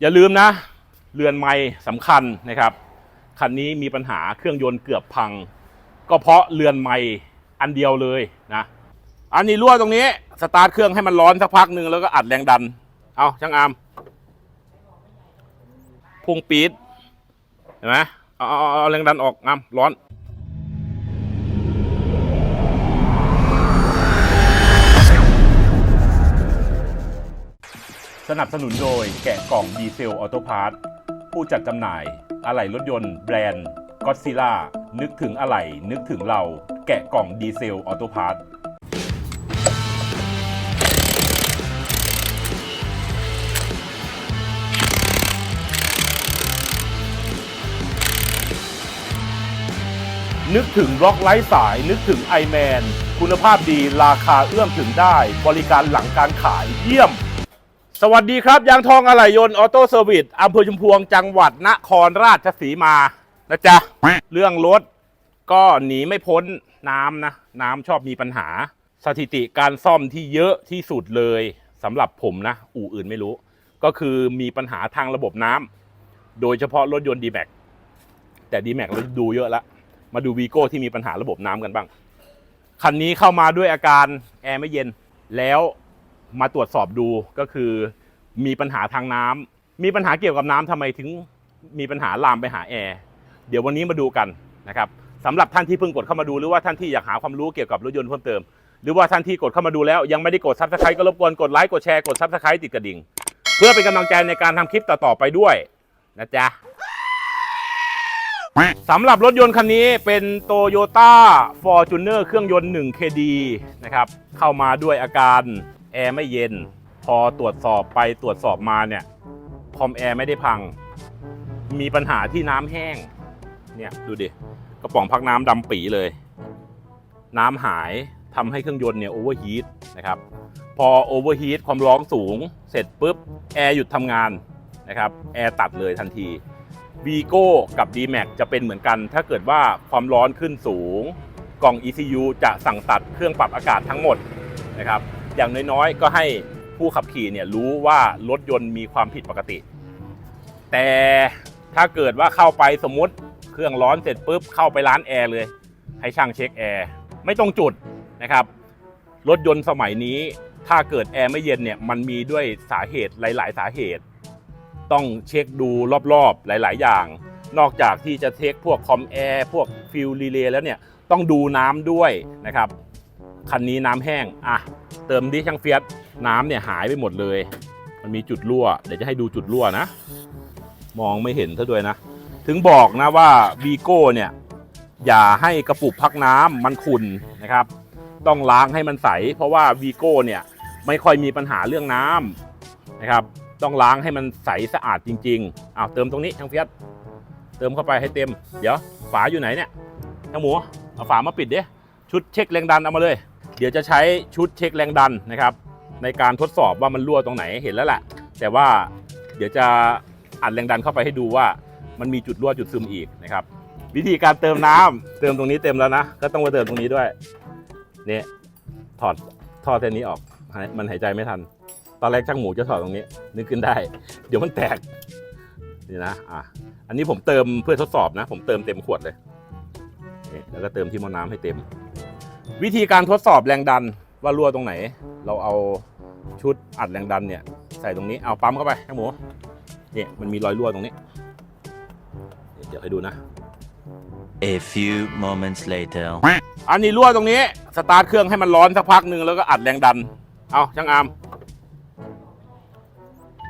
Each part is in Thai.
อย่าลืมนะ เรือนไม้สำคัญนะครับ คันนี้มีปัญหาเครื่องยนต์เกือบพัง ก็เพราะเรือนไม้อันเดียวเลยนะ อันนี้รั่วตรงนี้ สตาร์ทเครื่องให้มันร้อนสักพักหนึ่งแล้วก็อัดแรงดัน เอาช่างอามพุ่งปี๊ดเห็นไหมเอาเอาเอาเอาแรงดันออกอามร้อน สนับสนุนโดยแกะกล่องดีเซลออโตพาร์ทผู้จัดจำหน่ายอะไหล่รถยนต์แบรนด์ก็ซิล่านึกถึงอะไหล่นึกถึงเรา แกะกล่องดีเซลออโตพาร์ทนึกถึงบล็อกไร้สาย นึกถึงไอแมนคุณภาพดีราคาเอื้อมถึงได้ บริการหลังการขายเยี่ยม สวัสดีครับ ยางทองอะไหล่ยนต์ออโต้เซอร์วิสอำเภอชุมพวงจังหวัดนครราชสีมานะจ๊ะ เรื่องรถก็หนีไม่พ้นน้ำนะ น้ำชอบมีปัญหา สถิติการซ่อมที่เยอะที่สุดเลยสำหรับผมนะ อู่อื่นไม่รู้ ก็คือมีปัญหาทางระบบน้ำโดยเฉพาะรถยนต์ d m a x แต่ d m a x เราดูเยอะแล้วมาดูวีโก้ที่มีปัญหาระบบน้ำกันบ้าง คันนี้เข้ามาด้วยอาการแอร์ไม่เย็นแล้ว มาตรวจสอบดูก็คือมีปัญหาทางน้ำมีปัญหาเกี่ยวกับน้ำทำไมถึงมีปัญหาลามไปหาแอร์เดี๋ยววันนี้มาดูกันนะครับสำหรับท่านที่เพิ่งกดเข้ามาดูหรือว่าท่านที่อยากหาความรู้เกี่ยวกับรถยนต์เพิ่มเติม หรือว่าท่านที่กดเข้ามาดูแล้วยังไม่ได้กดซับสไครต์ก็รบกวนกดไลค์กดแชร์กดซับสไครต์ติดกระดิ่ง เพื่อเป็นกำลังใจในการทำคลิปต่อๆไปด้วยนะจ๊ะสำหรับรถยนต์คันนี้เป็น Toyota Fortuner เครื่องยนต์ 1 KD นะครับเข้ามาด้วยอาการ แอร์ไม่เย็น พอตรวจสอบไปตรวจสอบมาเนี่ยคอมแอร์ไม่ได้พัง มีปัญหาที่น้ำแห้ง เนี่ยดูดิกระป๋องพักน้ำดำปีเลย น้ำหายทำให้เครื่องยนต์เนี่ยโอเวอร์ฮีทนะครับ พอโอเวอร์ฮีทความร้อนสูง เสร็จปุ๊บแอร์หยุดทำงานนะครับแอร์ตัดเลยทันทีวีโก้กับ d m a x จะเป็นเหมือนกัน ถ้าเกิดว่าความร้อนขึ้นสูง กล่อง ECU จะสั่งตัดเครื่องปรับอากาศทั้งหมดนะครับ อย่างน้อยๆ ก็ให้ผู้ขับขี่เนี่ยรู้ว่ารถยนต์มีความผิดปกติ แต่ถ้าเกิดว่าเข้าไปสมมติเครื่องร้อนเสร็จปุ๊บเข้าไปร้านแอร์เลย ให้ช่างเช็คแอร์ไม่ต้องจุดนะครับ รถยนต์สมัยนี้ถ้าเกิดแอร์ไม่เย็นเนี่ยมันมีด้วยสาเหตุหลาย ๆ สาเหตุ ต้องเช็คดูรอบๆหลาย ๆ อย่าง นอกจากที่จะเช็คพวกคอมแอร์พวกฟิลรีเลย์แล้วเนี่ยต้องดูน้ำด้วยนะครับ คันนี้น้ำแห้งอะเติมดิช่างเฟียสน้ำเนี่ยหายไปหมดเลย มันมีจุดรั่ว เดี๋ยวจะให้ดูจุดรั่วนะ มองไม่เห็นซะด้วยนะ ถึงบอกนะว่าวีโก้เนี่ย อย่าให้กระปุกพักน้ำมันขุ่นนะครับ ต้องล้างให้มันใส เพราะว่าวีโก้เนี่ยไม่ค่อยมีปัญหาเรื่องน้ำนะครับ ต้องล้างให้มันใสสะอาดจริงๆอ้าวเติมตรงนี้ช่างเฟียสเติมเข้าไปให้เต็ม เดี๋ยวฝาอยู่ไหนเนี่ยช่างหมูเอาฝามาปิดดิชุดเช็คแรงดันเอามาเลย เดี๋ยวจะใช้ชุดเช็คแรงดันนะครับ ในการทดสอบว่ามันรั่วตรงไหนเห็นแล้วแหละแต่ว่าเดี๋ยวจะอัดแรงดันเข้าไปให้ดูว่า มันมีจุดรั่วจุดซึมอีกนะครับ วิธีการเติมน้ำเติมตรงนี้เต็มแล้วนะก็ต้องมาเติมตรงนี้ด้วยนี่ถอดท่อเส้นนี้ออกมันหายใจไม่ทัน ตอนแรกช่างหมูจะถอดตรงนี้ นึกขึ้นได้ เดี๋ยวมันแตกนี่นะอะอันนี้ผมเติมเพื่อทดสอบนะ ผมเติมเต็มขวดเลยนี่แล้วก็เติมที่หม้อน้ำให้เต็ม วิธีการทดสอบแรงดันว่ารั่วตรงไหน เราเอาชุดอัดแรงดันเนี่ยใส่ตรงนี้เอาปั๊มเข้าไปช่างหมูเนี่ยมันมีรอยรั่วตรงนี้ เดี๋ยวให้ดูนะ A few moments later. อันนี้รั่วตรงนี้ สตาร์ทเครื่องให้มันร้อนสักพักหนึ่งแล้วก็อัดแรงดัน เอาช่างอาม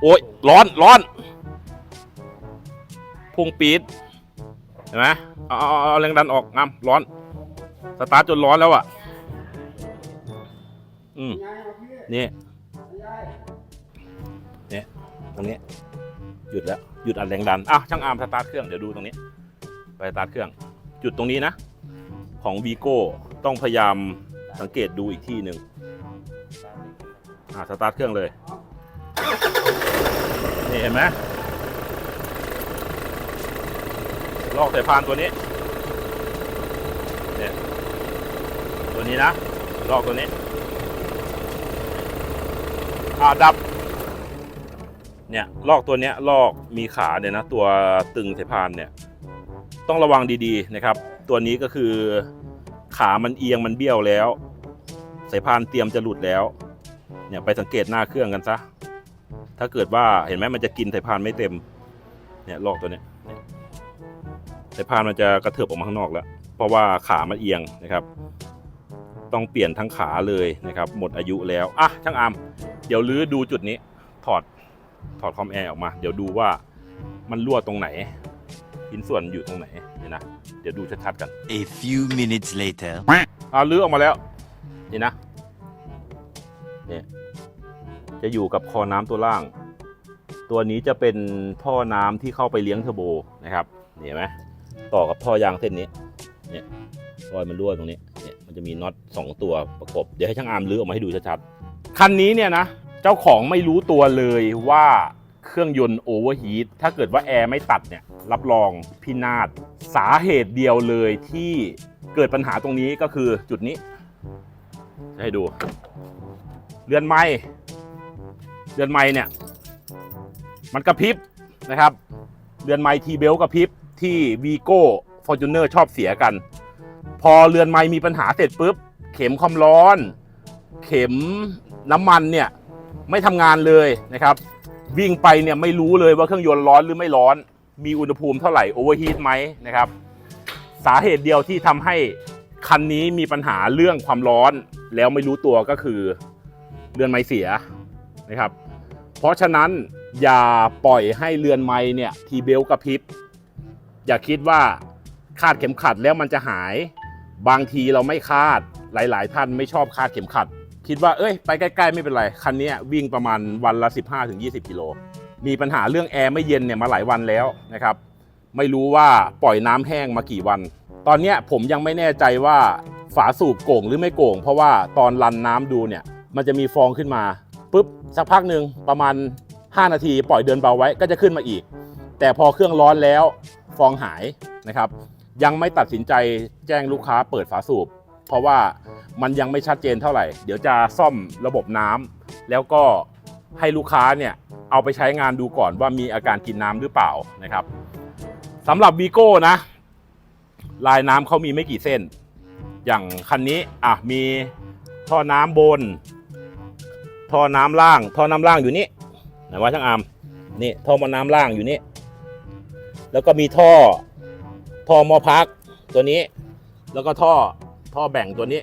โอ้ยร้อนร้อนพุ่งปี๊ดเห็นไหมเอาเอาเอาเอาแรงดันออกงามร้อน สตาร์ทจนร้อนแล้วอะ อืมนี่เนี่ยตรงนี้ หยุดแล้ว หยุดอัดแรงดัน อะ ช่างอาร์มสตาร์ทเครื่อง เดี๋ยวดูตรงนี้ ไปสตาร์ทเครื่อง จุดตรงนี้นะ ของวีโก้ต้องพยายามสังเกตดูอีกที่หนึ่งอ่าสตาร์ทเครื่องเลย นี่เห็นไหมลอกสายพานตัวนี้ เนี่ย ตัว นี้นะลอกตัวนี้ อ่าดับ เนี่ยลอกตัวเนี้ยลอกมีขาเนี่ยนะ ตัวตึงสายพานเนี่ย ต้องระวังดีๆนะครับ ตัวนี้ก็คือขามันเอียงมันเบี้ยวแล้วสายพานเตรียมจะหลุดแล้ว เนี่ยไปสังเกตหน้าเครื่องกันซะ ถ้าเกิดว่าเห็นไหมมันจะกินสายพานไม่เต็ม เนี่ยลอกตัวเนี้ยเนี่ยสายพานมันจะกระเถิบออกมาข้างนอกแล้ว เพราะว่าขามันเอียงนะครับ ต้องเปลี่ยนทั้งขาเลยนะครับหมดอายุแล้วอะช่างอามเดี๋ยวลื้อดูจุดนี้ถอดถอดคอมแอร์ออกมา เดี๋ยวดูว่ามันรั่วตรงไหนชิ้นส่วนอยู่ตรงไหนเนี่ยนะเดี๋ยวดูชัดๆกัน A few minutes later. อ่าลื้อออกมาแล้วนี่นะเนี่ยจะอยู่กับคอน้ำตัวล่าง ตัวนี้จะเป็นท่อน้ำที่เข้าไปเลี้ยงเทอร์โบนะครับนี่เห็นไหมต่อกับท่อยางเส้นนี้เนี่ยรอยมันรั่วตรงนี้เนี่ย มันจะมีน็อตสองตัวประกบ เดี๋ยวให้ช่างอาร์มลื้อออกมาให้ดูชัดๆ คันนี้เนี่ยนะ เจ้าของไม่รู้ตัวเลยว่าเครื่องยนต์โอเวอร์ฮีทถ้าเกิดว่าแอร์ไม่ตัดเนี่ย รับรองพินาศสาเหตุเดียวเลยที่เกิดปัญหาตรงนี้ก็คือจุดนี้ ให้ดู เรือนไม้เรือนไม้เนี่ย มันกระพริบนะครับ เรือนไม้ทีเบลกระพริบที่วีโก้ฟอร์จูเนอร์ชอบเสียกัน พอเรือนไม้มีปัญหาเสร็จปุ๊บ เข็มความร้อน เข็มน้ำมันเนี่ยไม่ทำงานเลยนะครับ วิ่งไปเนี่ยไม่รู้เลยว่าเครื่องยนต์ร้อนหรือไม่ร้อน มีอุณหภูมิเท่าไหร่โอเวอร์ฮีทไหมนะครับ สาเหตุเดียวที่ทำให้คันนี้มีปัญหาเรื่องความร้อน แล้วไม่รู้ตัวก็คือเรือนไม้เสียนะครับ เพราะฉะนั้นอย่าปล่อยให้เรือนไม้เนี่ยทีเบลกระพริบอย่าคิดว่าคาดเข็มขัดแล้วมันจะหาย บางทีเราไม่คาดหลาย ๆ ท่านไม่ชอบคาดเข็มขัด คิดว่าเอ้ยไปใกล้ ๆ ไม่เป็นไร คันนี้วิ่งประมาณวันละ 15-20 กิโล มีปัญหาเรื่องแอร์ไม่เย็นเนี่ยมาหลายวันแล้วนะครับ ไม่รู้ว่าปล่อยน้ำแห้งมากี่วัน ตอนนี้ผมยังไม่แน่ใจว่าฝาสูบโก่งหรือไม่โก่ง เพราะว่าตอนรันน้ำดูเนี่ยมันจะมีฟองขึ้นมาปุ๊บสักพักหนึ่งประมาณ 5 นาที ปล่อยเดินเบาไว้ก็จะขึ้นมาอีก แต่พอเครื่องร้อนแล้วฟองหายนะครับ ยังไม่ตัดสินใจแจ้งลูกค้าเปิดฝาสูบ เพราะว่ามันยังไม่ชัดเจนเท่าไหร่ เดี๋ยวจะซ่อมระบบน้ำแล้วก็ให้ลูกค้าเนี่ยเอาไปใช้งานดูก่อนว่ามีอาการกินน้ำหรือเปล่านะครับสำหรับวีโก้นะ ลายน้ำเขามีไม่กี่เส้น อย่างคันนี้อะมีท่อน้ำบน ท่อน้ำล่าง ท่อน้ำล่างอยู่นี่ไหนว่าช่างอามนี่ท่อมาน้ำล่างอยู่นี่แล้วก็มีท่อ ท่อมอพักตัวนี้ แล้วก็ท่อท่อแบ่งตัวนี้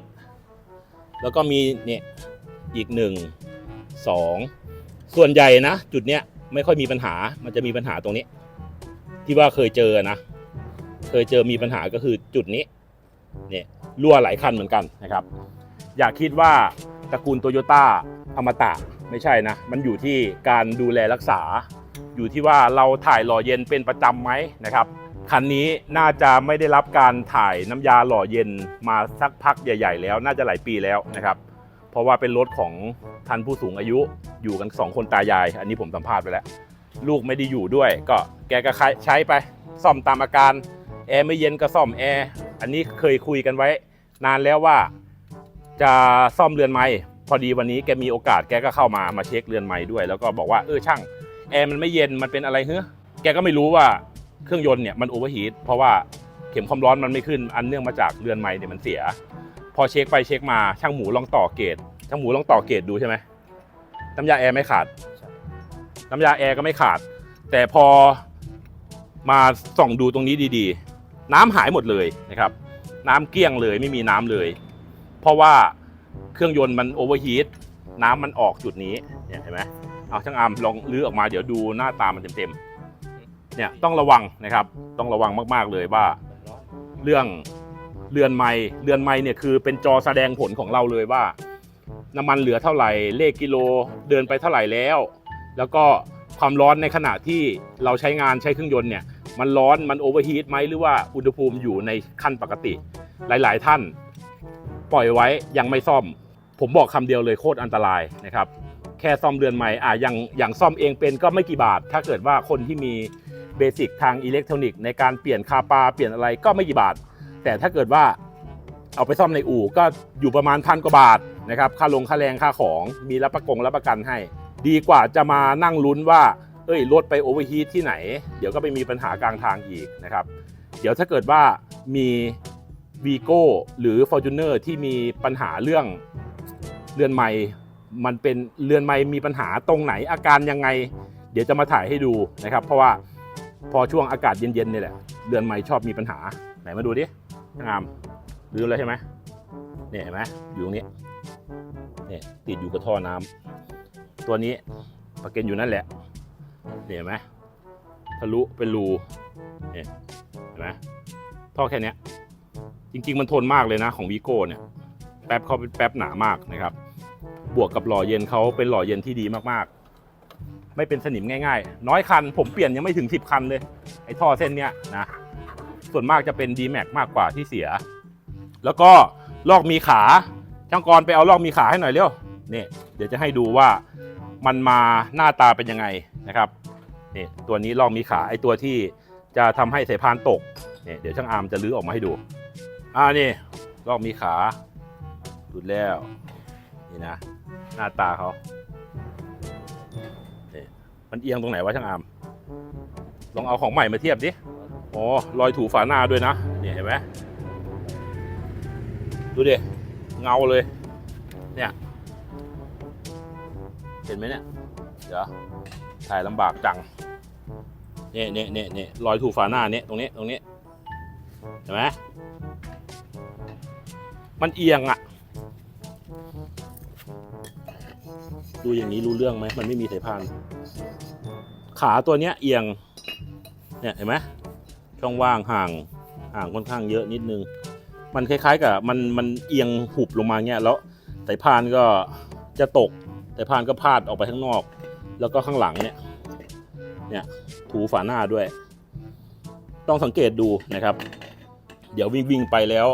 แล้วก็มีเนี่ยอีกหนึ่งสองส่วนใหญ่นะจุดเนี้ยไม่ค่อยมีปัญหา มันจะมีปัญหาตรงนี้ ที่ว่าเคยเจอนะ เคยเจอมีปัญหาก็คือจุดนี้ เนี่ยรั่วหลายคันเหมือนกันนะครับ อย่าคิดว่าตระกูลโตโยต้าอมตะไม่ใช่นะ มันอยู่ที่การดูแลรักษา อยู่ที่ว่าเราถ่ายหล่อเย็นเป็นประจำไหมนะครับ คันนี้น่าจะไม่ได้รับการถ่ายน้ำยาหล่อเย็นมาสักพักใหญ่ ๆ แล้ว น่าจะหลายปีแล้วนะครับ เพราะว่าเป็นรถของท่านผู้สูงอายุอยู่กันสองคนตายาย อันนี้ผมสัมภาษณ์ไปแล้ว ลูกไม่ได้อยู่ด้วย ก็แกก็ใช้ไปซ่อมตามอาการแอร์ไม่เย็นก็ซ่อมแอร์อันนี้เคยคุยกันไว้ นานแล้วว่าจะซ่อมเรือนไม้พอดีวันนี้แกมีโอกาสแกก็เข้ามามาเช็คเรือนไม้ด้วย แล้วก็บอกว่าเออช่างแอร์มันไม่เย็นมันเป็นอะไรเฮ้อแกก็ไม่รู้ว่า เครื่องยนต์เนี่ยมันโอเวอร์ฮีทเพราะว่าเข็มความร้อนมันไม่ขึ้นอันเนื่องมาจากเรือนไม้เนี่ยมันเสีย พอเช็คไปเช็คมาช่างหมูลองต่อเกตช่างหมูลองต่อเกตดูใช่ไหมน้ำยาแอร์ไม่ขาดน้ำยาแอร์ก็ไม่ขาด แต่พอมาส่องดูตรงนี้ดีๆ น้ำหายหมดเลยนะครับ น้ำเกลี้ยงเลยไม่มีน้ำเลย เพราะว่าเครื่องยนต์มันโอเวอร์ฮีทน้ำมันออกจุดนี้เนี่ยเห็นไหมเอาช่างอามลองลื้อออกมาเดี๋ยวดูหน้าตามันเต็มๆ เนี่ยต้องระวังนะครับต้องระวังมากๆเลยว่าเรื่องเรือนไม้เรือนไม้เนี่ยคือเป็นจอแสดงผลของเราเลยว่า น้ำมันเหลือเท่าไหร่เลขกิโลเดินไปเท่าไหร่แล้ว แล้วก็ความร้อนในขณะที่เราใช้งานใช้เครื่องยนต์เนี่ยมันร้อนมันโอเวอร์ฮีทไหมหรือว่าอุณหภูมิอยู่ในขั้นปกติ หลาย ๆ ท่าน ปล่อยไว้ยังไม่ซ่อม ผมบอกคำเดียวเลยโคตรอันตรายนะครับ แค่ซ่อมเรือนใหม่อะอย่างอย่างซ่อมเองเป็นก็ไม่กี่บาท ถ้าเกิดว่าคนที่มี เบสิกทางอิเล็กทรอนิกส์ในการเปลี่ยนคาปาเปลี่ยนอะไรก็ไม่กี่บาท แต่ถ้าเกิดว่าเอาไปซ่อมในอู่ก็อยู่ประมาณพันกว่าบาทนะครับค่าลงค่าแรงค่าของมีรับประกงรับประกันให้ ดีกว่าจะมานั่งลุ้นว่า เอ้ยรถไปโอเวอร์ฮีทที่ไหน เดี๋ยวก็ไปมีปัญหากลางทางอีกนะครับเดี๋ยวถ้าเกิดว่ามีวีโก้หรือ f o r t u n e r ที่มีปัญหาเรื่องเรือนไม้มันเป็นเรือนไม้มีปัญหาตรงไหนอาการยังไง เดี๋ยวจะมาถ่ายให้ดูนะครับ เพราะว่า พอช่วงอากาศเย็นๆนี่แหละเรือนไม้ชอบมีปัญหา ไหนมาดูดิช่งามลืมแล้วใช่ไหมเนี่ยเห็นไหมอยู่ตรงนี้เนี่ยติดอยู่กับท่อน้ำตัวนี้ประเก็นอยู่นั่นแหละเนี่ยเห็นไหมทะลุเป็นรูเนี่ยเห็นไหมท่อแค่เนี้ยจริง ๆ มันทนมากเลยนะของวีโก้เนี่ยแป๊บเขาเป็นแป๊บหนามากนะครับ บวกกับหล่อเย็นเขาเป็นหล่อเย็นที่ดีมากๆ ไม่เป็นสนิมง่ายๆ น้อยคันผมเปลี่ยนยังไม่ถึง 10 คันเลย ไอ้ท่อเส้นเนี้ยนะส่วนมากจะเป็น d m a x มากกว่าที่เสีย แล้วก็ลอกมีขาช่างกรไปเอาลอกมีขาให้หน่อยเร็วนี่เดี๋ยวจะให้ดูว่ามันมาหน้าตาเป็นยังไงนะครับนี่ตัวนี้ลอกมีขาไอ้ตัวที่จะทำให้สายพานตกนี่เดี๋ยวช่างอาร์มจะลื้อออกมาให้ดูอ่านี่ลอกมีขาดูดแล้วนี่นะ หน้าตาเขา นี่มันเอียงตรงไหนวะช่างอาม ลองเอาของใหม่มาเทียบดิ อ๋อรอยถูฝาหน้าด้วยนะเนี่ยเห็นไหมดูดิ เงาเลย เนี่ย เห็นไหมเนี่ย เดี๋ยว ถ่ายลำบากจังเนี่ยเนี่ยเนี่ยเนี่ยรอยถูฝาหน้าเนี่ยตรงนี้ตรงนี้ เห็นไหมมันเอียงอะ ดูอย่างนี้รู้เรื่องไหมมันไม่มีสายพาน ขาตัวเนี้ยเอียง เนี่ยเห็นไหมช่องว่างห่างห่างค่อนข้างเยอะนิดนึง มันคล้ายๆกับมันมันเอียงหุบลงมาเงี้ยแล้วสายพานก็จะตกสายพานก็พาดออกไปข้างนอก แล้วก็ข้างหลังเนี่ยเนี่ยถูฝาหน้าด้วย ต้องสังเกตดูนะครับ เดี๋ยววิ่งวิ่งไปแล้ว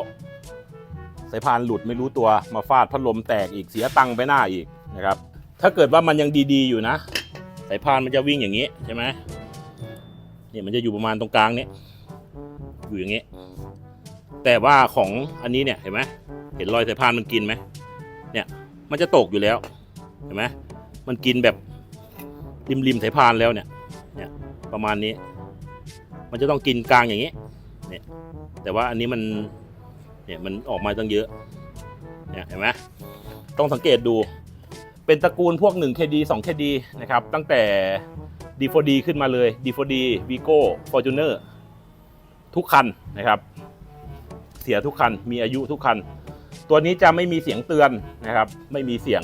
สายพานหลุดไม่รู้ตัวมาฟาดพัดลมแตกอีกเสียตังค์ไปหน้าอีกนะครับ ถ้าเกิดว่ามันยังดีๆอยู่นะ สายพานมันจะวิ่งอย่างนี้ใช่ไหมเนี่ยมันจะอยู่ประมาณตรงกลางเนี้ยอยู่อย่างนี้ แต่ว่าของอันนี้เนี่ยเห็นไหมเห็นรอยสายพานมันกินไหมเนี่ยมันจะตกอยู่แล้วเห็นไหมมันกินแบบริมริมๆสายพานแล้วเนี่ยเนี่ยประมาณนี้ มันจะต้องกินกลางอย่างนี้เนี่ยแต่ว่าอันนี้มัน เนี่ยมันออกมาตั้งเยอะเนี่ยเห็นไหมต้องสังเกตดู เป็นตระกูลพวก 1KD 2KD นะครับ ตั้งแต่ D4D ขึ้นมาเลย D4D Vigo Fortuner ทุกคันนะครับ เสียทุกคันมีอายุทุกคัน ตัวนี้จะไม่มีเสียงเตือนนะครับ ไม่มีเสียง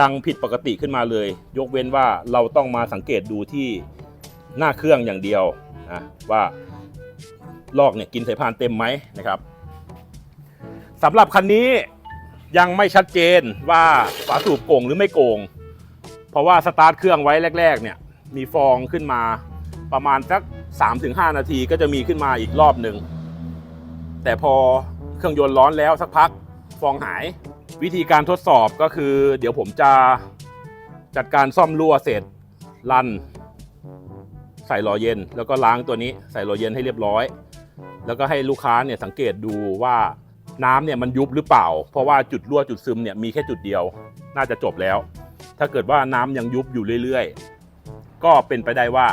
ดังผิดปกติขึ้นมาเลย ยกเว้นว่าเราต้องมาสังเกตดูที่หน้าเครื่องอย่างเดียวนะว่าลอกเนี่ยกินสายพานเต็มไหมนะครับ สำหรับคันนี้ยังไม่ชัดเจนว่าฝาสูบโก่งหรือไม่โก่ง เพราะว่าสตาร์ทเครื่องไว้แรก ๆ เนี่ย มีฟองขึ้นมาประมาณสัก 3-5 นาทีก็จะมีขึ้นมาอีกรอบหนึ่ง แต่พอเครื่องยนต์ร้อนแล้วสักพักฟองหาย วิธีการทดสอบก็คือ เดี๋ยวผมจะจัดการซ่อมรั่วเสร็จรัน ใส่หล่อเย็น แล้วก็ล้างตัวนี้ใส่หล่อเย็นให้เรียบร้อย แล้วก็ให้ลูกค้าเนี่ยสังเกตดูว่า น้ำเนี่ยมันยุบหรือเปล่า เพราะว่าจุดรั่วจุดซึมเนี่ยมีแค่จุดเดียว น่าจะจบแล้ว ถ้าเกิดว่าน้ำยังยุบอยู่เรื่อยๆ ก็เป็นไปได้ว่า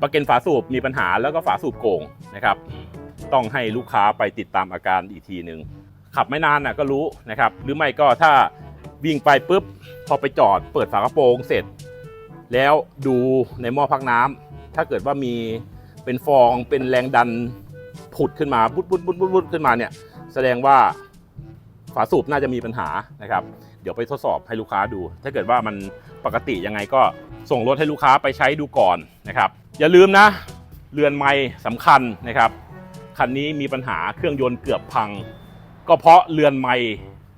ประเก็นฝาสูบมีปัญหาแล้วก็ฝาสูบโก่งนะครับ ต้องให้ลูกค้าไปติดตามอาการอีกทีหนึ่งขับไม่นานน่ะก็รู้นะครับ หรือไม่ก็ถ้าวิ่งไปปุ๊บพอไปจอดเปิดฝากระโปรงเสร็จ แล้วดูในหม้อพักน้ำถ้าเกิดว่ามีเป็นฟองเป็นแรงดันผุดขึ้นมาบุดบุดบุดบุดบุดขึ้นมาเนี่ย แสดงว่าฝาสูบน่าจะมีปัญหานะครับ เดี๋ยวไปทดสอบให้ลูกค้าดู ถ้าเกิดว่ามันปกติยังไงก็ส่งรถให้ลูกค้าไปใช้ดูก่อนนะครับ อย่าลืมนะ เรือนไม้สำคัญนะครับคันนี้มีปัญหาเครื่องยนต์เกือบพัง ก็เพราะเรือนไม้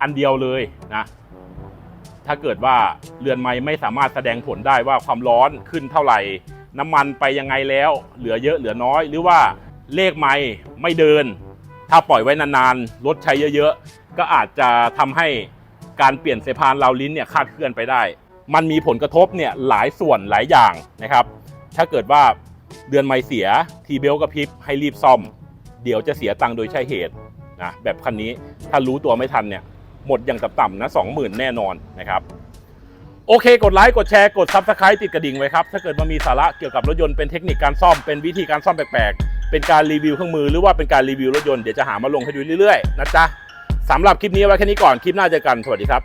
อันเดียวเลยนะถ้าเกิดว่าเรือนไม้ไม่สามารถแสดงผลได้ว่าความร้อนขึ้นเท่าไหร่ น้ำมันไปยังไงแล้ว เหลือเยอะเหลือน้อย หรือว่าเลขไม้ไม่เดิน ถ้าปล่อยไว้นานๆรถใช้เยอะๆ ก็อาจจะทำให้การเปลี่ยนสายพานราวลิ้นเนี่ยคาดเคลื่อนไปได้ มันมีผลกระทบเนี่ยหลายส่วนหลายอย่างนะครับ ถ้าเกิดว่าเดือนไม่เสียทีเบลกระพริบให้รีบซ่อม เดี๋ยวจะเสียตังค์โดยใช่เหตุนะแบบคันนี้ถ้ารู้ตัวไม่ทันเนี่ยหมดอย่างต่ำๆนะสองหมื่นแน่นอนนะครับโโอเค กดไลค์ กดแชร์ กด Subscribe ติดกระดิ่งไว้ครับ ถ้าเกิดมันมีสาระเกี่ยวกับรถยนต์เป็นเทคนิคการซ่อม เป็นวิธีการซ่อมแปลกๆ เป็นการรีวิวเครื่องมือหรือว่าเป็นการรีวิวรถยนต์เดี๋ยวจะหามาลงให้ดูเรื่อยๆนะจ๊ะสำหรับคลิปนี้ไว้แค่นี้ก่อนคลิปหน้าเจอกันสวัสดีครับ